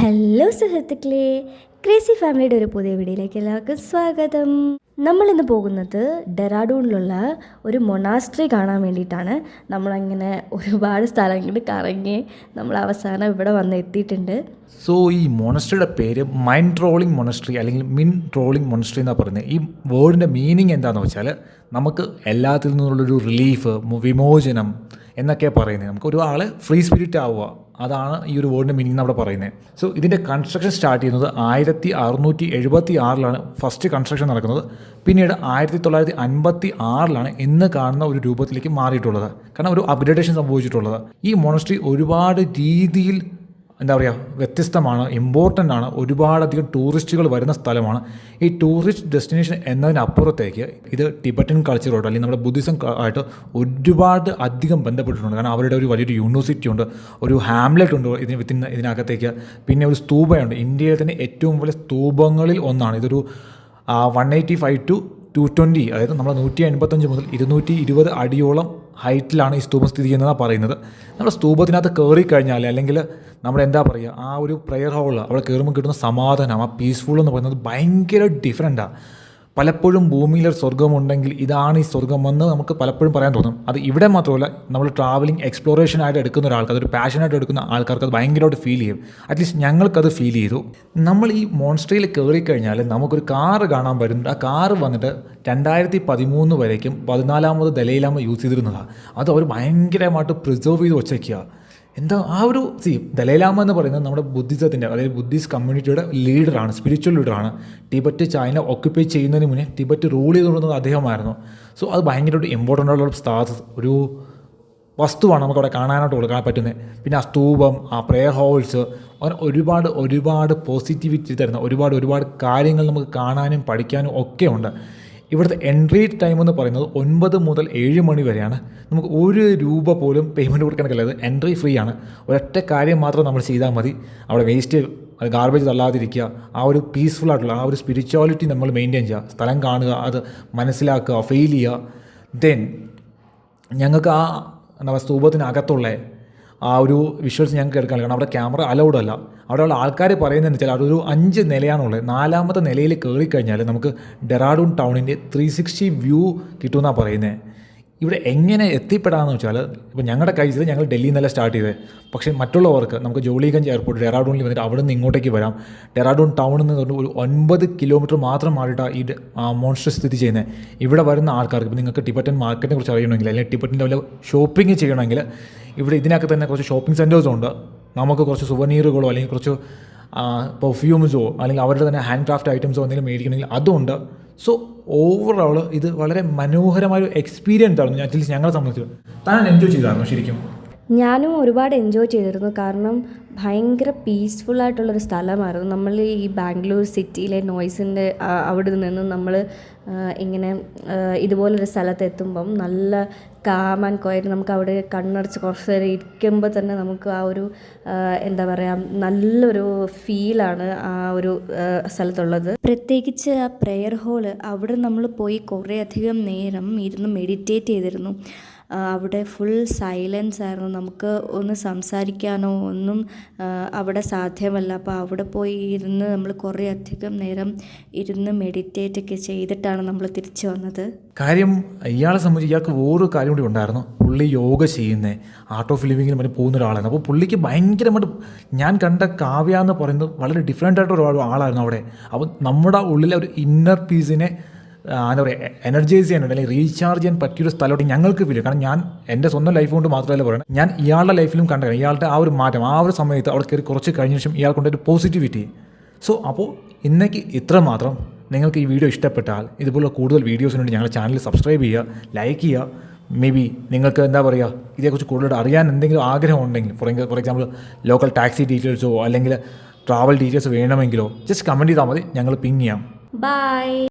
Hello സുഹൃത്തുക്കളെ crazy ഫാമിലിയുടെ ഒരു പുതിയ വീഡിയോയിലേക്ക് എല്ലാവർക്കും സ്വാഗതം. നമ്മളിന്ന് പോകുന്നത് ഡെറാഡൂണിലുള്ള ഒരു മൊണാസ്ട്രി കാണാൻ വേണ്ടിയിട്ടാണ്. നമ്മളങ്ങനെ ഒരുപാട് സ്ഥലങ്ങൾ കറങ്ങി നമ്മൾ അവസാനം ഇവിടെ വന്ന് എത്തിയിട്ടുണ്ട്. സോ ഈ മൊണസ്ട്രിയുടെ പേര് മൈൻഡ് ട്രോളിംഗ് മൊണസ്ട്രി അല്ലെങ്കിൽ മിൻ ട്രോളിംഗ് മൊണസ്ട്രി എന്നാണ് പറയുന്നത്. ഈ വേർഡിന്റെ മീനിങ് എന്താണെന്ന് വെച്ചാൽ നമുക്ക് എല്ലാത്തിൽ നിന്നുള്ളൊരു റിലീഫ് വിമോചനം എന്നൊക്കെ പറയുന്നത്. നമുക്ക് ഒരാൾ ഫ്രീ സ്പിരിറ്റ് ആവുക. അതാണ് ഈ ഒരു വേർഡിന്റെ മീനിങ് അവിടെ പറയുന്നത്. സോ ഇതിന്റെ കൺസ്ട്രക്ഷൻ സ്റ്റാർട്ട് ചെയ്യുന്നത് ആയിരത്തി അറുന്നൂറ്റി എഴുപത്തി ആറിലാണ് ഫസ്റ്റ് കൺസ്ട്രക്ഷൻ നടക്കുന്നത്. പിന്നീട് ആയിരത്തി തൊള്ളായിരത്തി അൻപത്തി ആറിലാണ് ഇന്ന് കാണുന്ന ഒരു രൂപത്തിലേക്ക് മാറിയിട്ടുള്ളത്. കാരണം ഒരു അപ്ഗ്രേഡേഷൻ സംഭവിച്ചിട്ടുള്ളത്. ഈ മോണസ്ട്രി ഒരുപാട് രീതിയിൽ എന്താ പറയുക വ്യത്യസ്തമാണ് ഇമ്പോർട്ടന്റ് ആണ് ഒരുപാടധികം ടൂറിസ്റ്റുകൾ വരുന്ന സ്ഥലമാണ്. ഈ ടൂറിസ്റ്റ് ഡെസ്റ്റിനേഷൻ എന്നതിനപ്പുറത്തേക്ക് ഇത് ടിബറ്റൻ കൾച്ചറോട്ടോ അല്ലെങ്കിൽ നമ്മുടെ ബുദ്ധിസം ആയിട്ട് ഒരുപാട് അധികം ബന്ധപ്പെട്ടിട്ടുണ്ട്. കാരണം അവരുടെ ഒരു വലിയൊരു യൂണിവേഴ്സിറ്റി ഉണ്ട് ഒരു ഹാംലെറ്റ് ഉണ്ട് ഇതിന് വിത്തിൻ ഇതിനകത്തേക്ക്. പിന്നെ ഒരു സ്തൂപയുണ്ട്. ഇന്ത്യയിലെ തന്നെ ഏറ്റവും വലിയ സ്തൂപങ്ങളിൽ ഒന്നാണ്. ഇതൊരു one eighty five to two twenty അതായത് നമ്മൾ നൂറ്റി എൺപത്തഞ്ച് മുതൽ ഇരുന്നൂറ്റി ഇരുപത് അടിയോളം ഹൈറ്റിലാണ് ഈ സ്തൂപം സ്ഥിതി ചെയ്യുന്നതാണ് പറയുന്നത്. നമ്മൾ സ്തൂപത്തിനകത്ത് കയറി കഴിഞ്ഞാൽ അല്ലെങ്കിൽ നമ്മൾ എന്താ പറയുക ആ ഒരു പ്രെയർ ഹോളിൽ അവിടെ കയറുമ്പോൾ കിട്ടുന്ന സമാധാനം ആ പീസ്ഫുൾ എന്ന് പറയുന്നത് ഭയങ്കര ഡിഫറെന്റാണ് പലപ്പോഴും ഭൂമിയിലൊരു സ്വർഗമുണ്ടെങ്കിൽ ഇതാണ് ഈ സ്വർഗമെന്ന് നമുക്ക് പലപ്പോഴും പറയാൻ തോന്നും. അത് ഇവിടെ മാത്രമല്ല നമ്മൾ ട്രാവലിംഗ് എക്സ്പ്ലോറേഷൻ ആയിട്ട് എടുക്കുന്ന ഒരാൾക്ക് അതൊരു പാഷനായിട്ട് എടുക്കുന്ന ആൾക്കാർക്ക് അത് ഭയങ്കരമായിട്ട് ഫീൽ ചെയ്യും. അറ്റ്ലീസ്റ്റ് ഞങ്ങൾക്കത് ഫീൽ ചെയ്തു. നമ്മൾ ഈ മോൺസ്ട്രിയിൽ കയറി കഴിഞ്ഞാൽ നമുക്കൊരു കാറ് കാണാൻ വരുന്നുണ്ട്. ആ കാറ് വന്നിട്ട് രണ്ടായിരത്തി പതിമൂന്ന് വരേക്കും പതിനാലാമത് ദലയിലാമ യൂസ് ചെയ്തിരുന്നതാണ് അത് അവർ ഭയങ്കരമായിട്ട് പ്രിസർവ് ചെയ്ത് വച്ചേക്കുക എന്താ ആ ഒരു സി ദലൈലാമ എന്ന് പറയുന്നത് നമ്മുടെ ബുദ്ധിസത്തിന്റെ അതായത് ബുദ്ധിസ്റ്റ് കമ്മ്യൂണിറ്റിയുടെ ലീഡറാണ് സ്പിരിച്വൽ ലീഡറാണ് ടിബറ്റ് ചൈന ഓക്യുപ്പൈ ചെയ്യുന്നതിന് മുന്നേ ടിബറ്റ് റൂൾ ചെയ്തുകൊണ്ടിരുന്നത് അദ്ദേഹമായിരുന്നു. സോ അത് ഭയങ്കരമായിട്ട് ഇമ്പോർട്ടന്റ് ആയിട്ടുള്ള സ്റ്റാസ് ഒരു വസ്തുവാണ് നമുക്ക് അവിടെ കാണാനായിട്ട് കൊടുക്കാൻ പറ്റുന്നത്. പിന്നെ ആ സ്തൂപം ആ പ്രെയർ ഹോൾസ് അങ്ങനെ ഒരുപാട് ഒരുപാട് പോസിറ്റിവിറ്റി തരുന്ന ഒരുപാട് ഒരുപാട് കാര്യങ്ങൾ നമുക്ക് കാണാനും പഠിക്കാനും ഒക്കെ ഉണ്ട്. ഇവിടുത്തെ എൻട്രി ടൈം എന്ന് പറയുന്നത് ഒൻപത് മുതൽ ഏഴ് മണി വരെയാണ്. നമുക്ക് ഒരു രൂപ പോലും പേയ്മെന്റ് കൊടുക്കാൻ അത് എൻട്രി ഫ്രീ ആണ്. ഒരൊറ്റ കാര്യം മാത്രം നമ്മൾ ചെയ്താൽ മതി. അവിടെ വേസ്റ്റ് അത് ഗാർബേജ് തള്ളാതിരിക്കുക. ആ ഒരു പീസ്ഫുൾ ആയിട്ടുള്ള ആ ഒരു സ്പിരിച്വാലിറ്റി നമ്മൾ മെയിന്റെയിൻ ചെയ്യുക. സ്ഥലം കാണുക അത് മനസ്സിലാക്കുക ഫീൽ ചെയ്യുക. ദെൻ ഞങ്ങൾക്ക് ആ എന്താ സ്തൂപത്തിനകത്തുള്ള ആ ഒരു വിഷ്വൽസ് ഞങ്ങൾക്ക് എടുക്കാൻ കാരണം അവിടെ ക്യാമറ അലൗഡ് അല്ല. അവിടെയുള്ള ആൾക്കാർ പറയുന്നതെന്ന് വെച്ചാൽ അതൊരു അഞ്ച് നിലയാണുള്ളത്. നാലാമത്തെ നിലയിൽ കയറി കഴിഞ്ഞാൽ നമുക്ക് ഡെറാഡൂൺ ടൗണിന്റെ ത്രീ സിക്സ്റ്റി വ്യൂ കിട്ടുമെന്നാണ് പറയുന്നത് ഇവിടെ എങ്ങനെ എത്തിപ്പെടാമെന്ന് വെച്ചാൽ ഇപ്പോൾ ഞങ്ങളുടെ കഴിച്ചത് ഞങ്ങൾ ഡൽഹിയിൽ നിന്നല്ല സ്റ്റാർട്ട് ചെയ്തത് പക്ഷേ മറ്റുള്ളവർക്ക് നമുക്ക് ജോളിഗഞ്ച് എയർപോർട്ട് ഡെറാഡൂണിൽ വന്നിട്ട് അവിടെ നിന്ന് ഇങ്ങോട്ടേക്ക് വരാം. ഡെറാഡൂൺ ടൗണിൽ നിന്ന് ഒരു ഒൻപത് കിലോമീറ്റർ മാത്രം മാറിയിട്ടാണ് ഈ മോൺസ്റ്റർ സ്ഥിതി ചെയ്യുന്നത് ഇവിടെ വരുന്ന ആൾക്കാർക്ക് ഇപ്പോൾ നിങ്ങൾക്ക് ടിബറ്റൻ മാർക്കറ്റിനെ കുറിച്ച് അറിയണമെങ്കിൽ അല്ലെങ്കിൽ ടിബറ്റിന്റെ വല്ല ഷോപ്പിംഗ് ചെയ്യണമെങ്കിൽ ഇവിടെ ഇതിനകത്ത് തന്നെ കുറച്ച് ഷോപ്പിംഗ് സെന്റേഴ്സും ഉണ്ട്. നമുക്ക് കുറച്ച് സുവനീറുകളോ അല്ലെങ്കിൽ കുറച്ച് പെർഫ്യൂംസോ അല്ലെങ്കിൽ അവരുടെ തന്നെ ഹാൻഡ് ക്രാഫ്റ്റ് ഐറ്റംസോ എന്തെങ്കിലും മേടിക്കണമെങ്കിൽ അതുണ്ട്. സോ ഓവറോൾ ഇത് വളരെ മനോഹരമായ ഒരു എക്സ്പീരിയൻസ് ഞാൻ അറ്റ്ലീസ്റ്റ് ഞങ്ങളെ സംബന്ധിച്ച്. താൻ എൻജോയ് ചെയ്തായിരുന്നു ശരിക്കും? ഞാനും ഒരുപാട് എൻജോയ് ചെയ്തിരുന്നു. കാരണം ഭയങ്കര പീസ്ഫുൾ ആയിട്ടുള്ളൊരു സ്ഥലമായിരുന്നു. നമ്മൾ ഈ ബാംഗ്ലൂർ സിറ്റിയിലെ നോയ്സിന്റെ അവിടെ നിന്ന് നമ്മൾ ഇങ്ങനെ ഇതുപോലൊരു സ്ഥലത്ത് എത്തുമ്പം നല്ല കാം ആൻഡ് നമുക്ക് അവിടെ കണ്ണടച്ച് കുറച്ച് നേരം ഇരിക്കുമ്പോൾ തന്നെ നമുക്ക് ആ ഒരു എന്താ പറയുക നല്ലൊരു ഫീലാണ് ആ ഒരു സ്ഥലത്തുള്ളത്. പ്രത്യേകിച്ച് ആ പ്രെയർ ഹോൾ അവിടെ നമ്മൾ പോയി കുറേ അധികം നേരം ഇരുന്ന് മെഡിറ്റേറ്റ് ചെയ്തിരുന്നു. അവിടെ ഫുൾ സൈലൻസ് ആയിരുന്നു. നമുക്ക് ഒന്ന് സംസാരിക്കാനോ ഒന്നും അവിടെ സാധ്യമല്ല. അപ്പോൾ അവിടെ പോയി ഇരുന്ന് നമ്മൾ കുറേ അധികം നേരം ഇരുന്ന് മെഡിറ്റേറ്റ് ഒക്കെ ചെയ്തിട്ടാണ് നമ്മൾ തിരിച്ചു വന്നത്. കാര്യം ഇയാളെ സംബന്ധിച്ച് ഇയാൾക്ക് ഓരോ കാര്യം കൂടി ഉണ്ടായിരുന്നു. പുള്ളി യോഗ ചെയ്യുന്നത് ആർട്ട് ഓഫ് ലിവിങ്ങിന് മറ്റേ പോകുന്ന ഒരാളാണ് അപ്പോൾ പുള്ളിക്ക് ഭയങ്കരമായിട്ട് ഞാൻ കണ്ട കാവ്യ എന്ന് പറയുന്നത് വളരെ ഡിഫറെന്റ് ആയിട്ട് ഒരു ആളായിരുന്നു അവിടെ. അപ്പോൾ നമ്മുടെ ഉള്ളിലെ ഒരു ഇന്നർ പീസിനെ എന്താ പറയുക എനർജൈസ് ചെയ്യാനുണ്ട് അല്ലെങ്കിൽ റീചാർജ് ചെയ്യാൻ പറ്റിയൊരു സ്ഥലമായിട്ട് ഞങ്ങൾക്ക് ഫീൽ കാരണം ഞാൻ എന്റെ സ്വന്തം ലൈഫ് കൊണ്ട് മാത്രമല്ല പറയണം ഞാൻ ഇയാളുടെ ലൈഫിലും കണ്ടത് ഇയാളുടെ ആ ഒരു മാറ്റം ആ ഒരു സമയത്ത് അവിടെ കയറി കുറച്ച് കഴിഞ്ഞ ശേഷം ഒരു പോസിറ്റിവിറ്റി സോ അപ്പോൾ ഇന്നേക്ക് ഇത്ര മാത്രം. നിങ്ങൾക്ക് ഈ വീഡിയോ ഇഷ്ടപ്പെട്ടാൽ ഇതുപോലുള്ള കൂടുതൽ വീഡിയോസിന് വേണ്ടി ഞങ്ങളുടെ ചാനൽ സബ്സ്ക്രൈബ് ചെയ്യുക ലൈക്ക് ചെയ്യുക. മേ ബി നിങ്ങൾക്ക് എന്താ പറയുക ഇതേക്കുറിച്ച് കൂടുതൽ അറിയാൻ എന്തെങ്കിലും ആഗ്രഹം ഉണ്ടെങ്കിൽ for for example local taxi ഡീറ്റെയിൽസോ അല്ലെങ്കിൽ ട്രാവൽ ഡീറ്റെയിൽസ് വേണമെങ്കിലോ ജസ്റ്റ് കമന്റ് ചെയ്താൽ മതി. ഞങ്ങൾ പിങ് ചെയ്യാം. ബൈ